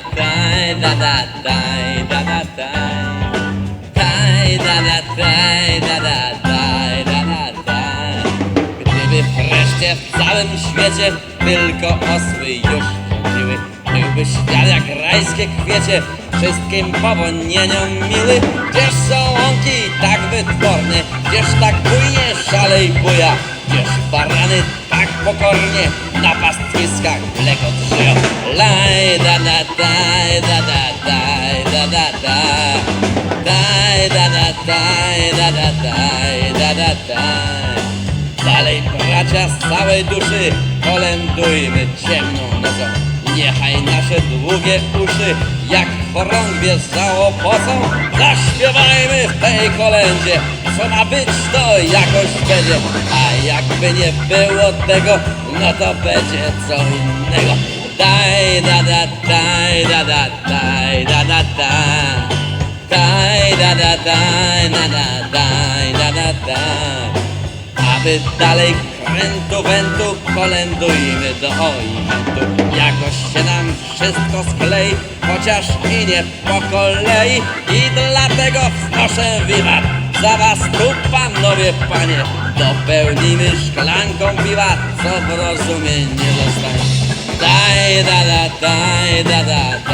da da daj, da da daj. Daj, da da daj, da da daj, da da daj. Gdyby wreszcie w całym świecie tylko osły już chodziły, byłby świat jak rajskie kwiecie, wszystkim powonieniom miły. Gdzież są łąki tak wytworne, gdzież tak bujnie szalej buja, gdzież barany tak pokornie na pastwiskach mleko drzeją. Da da daj, da da daj, da da daj. Dalej bracia z całej duszy kolędujmy ciemną nocą. Niechaj nasze długie uszy jak chorągwie załopocą. Zaśpiewajmy w tej kolędzie, co ma być to jakoś będzie. A jakby nie było tego, no to będzie co innego. Daj, da da daj, da da da da daj, da da daj, da da. Daj. Aby dalej krętu wętu kolędujmy do ojętu Jakoś się nam wszystko sklei, chociaż i nie po kolei. I dlatego wznoszę wiwat za was tu panowie panie. Dopełnimy szklanką piwa, co w rozumie nie zostanie. Daj da da daj da da daj